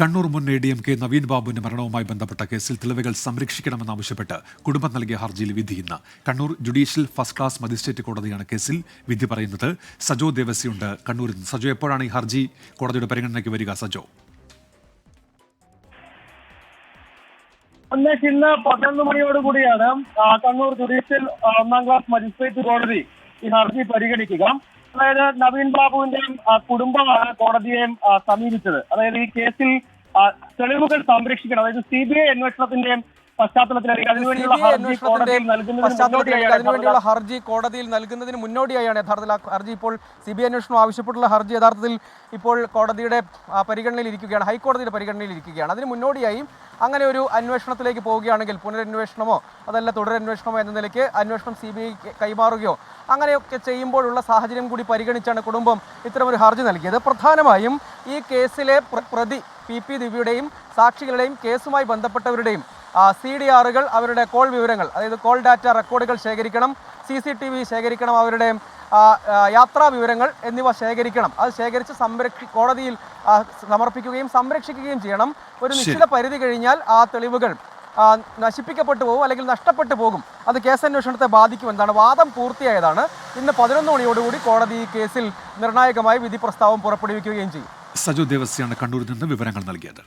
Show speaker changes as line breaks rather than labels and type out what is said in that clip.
കണ്ണൂർ മുൻ A D M K Naveen ബാബുവിന്റെ മരണവുമായി ബന്ധപ്പെട്ട കേസിൽ തെളിവുകൾ സംരക്ഷിക്കണമെന്നാവശ്യപ്പെട്ട് കുടുംബം നൽകിയ ഹർജിയിൽ വിധി ഇന്ന്. Kannur judicial first class magistrate കോടതിയാണ് കേസിൽ വിധി പറയുന്നത്. സജോ ദേവസിയുണ്ട് കണ്ണൂരിൽ നിന്ന്. സജോ എപ്പോഴാണ് ഈ ഹർജി? കോടതിയുടെ പരിഗണനയ്ക്ക് വരിക. സജോ.
ഇന്ന് പതിനൊന്ന് മണിയോട് കൂടിയാണ് കണ്ണൂർ ജുഡീഷ്യൽ ഒന്നാം ക്ലാസ് മജിസ്ട്രേറ്റ് കോടതി ഈ ഹർജി പരിഗണിക്കുക. അതായത് നവീൻ ബാബുവിന്റെയും കുടുംബമാണ് കോടതിയെയും സമീപിച്ചത്. അതായത് ഈ കേസിൽ തെളിവുകൾ സംരക്ഷിക്കണം. അതായത് സി ബി ഐ അന്വേഷണത്തിന്റെയും അതിനുവേണ്ടിയുള്ള ഹർജി കോടതിയിൽ നൽകുന്നതിന്
പശ്ചാത്തലത്തിൽ
മുന്നോടിയായാണ്
അതിനുവേണ്ടിയുള്ള ഹർജി കോടതിയിൽ നൽകുന്നതിന് മുന്നോടിയായാണ് യഥാർത്ഥത്തിൽ ആ ഹർജി ഇപ്പോൾ സി ബി ഐ അന്വേഷണം ആവശ്യപ്പെട്ടുള്ള ഹർജി യഥാർത്ഥത്തിൽ ഇപ്പോൾ കോടതിയുടെ പരിഗണനയിൽ ഇരിക്കുകയാണ്. ഹൈക്കോടതിയുടെ പരിഗണനയിൽ ഇരിക്കുകയാണ്. അതിന് മുന്നോടിയായി അങ്ങനെ ഒരു അന്വേഷണത്തിലേക്ക് പോവുകയാണെങ്കിൽ പുനരന്വേഷണമോ അതല്ല തുടരന്വേഷണമോ എന്ന നിലയ്ക്ക് അന്വേഷണം സി ബി ഐ കൈമാറുകയോ അങ്ങനെയൊക്കെ ചെയ്യുമ്പോഴുള്ള സാഹചര്യം കൂടി പരിഗണിച്ചാണ് കുടുംബം ഇത്തരമൊരു ഹർജി നൽകിയത്. പ്രധാനമായും ഈ കേസിലെ പ്രതി പി പി ദിവ്യയുടെയും സാക്ഷികളുടെയും കേസുമായി ബന്ധപ്പെട്ടവരുടെയും സി ഡി ആറുകൾ അവരുടെ കോൾ വിവരങ്ങൾ അതായത് കോൾ ഡാറ്റ റെക്കോർഡുകൾ ശേഖരിക്കണം സി സി ടി വി ശേഖരിക്കണം അവരുടെ യാത്രാ വിവരങ്ങൾ എന്നിവ ശേഖരിക്കണം. അത് ശേഖരിച്ച് സംരക്ഷി കോടതിയിൽ സമർപ്പിക്കുകയും സംരക്ഷിക്കുകയും ചെയ്യണം. ഒരു നിശ്ചിത പരിധി കഴിഞ്ഞാൽ ആ തെളിവുകൾ നശിപ്പിക്കപ്പെട്ടു പോകും അല്ലെങ്കിൽ നഷ്ടപ്പെട്ടു പോകും. അത് കേസന്വേഷണത്തെ ബാധിക്കും എന്താണ് വാദം പൂർത്തിയായതാണ്. ഇന്ന് പതിനൊന്ന് മണിയോടുകൂടി കോടതി ഈ കേസിൽ നിർണായകമായ വിധി പ്രസ്താവം പുറപ്പെടുവിക്കുകയും ചെയ്യും.
സജു ദേവസ്യാണ് കണ്ണൂരിൽ നിന്ന് വിവരങ്ങൾ നൽകിയത്.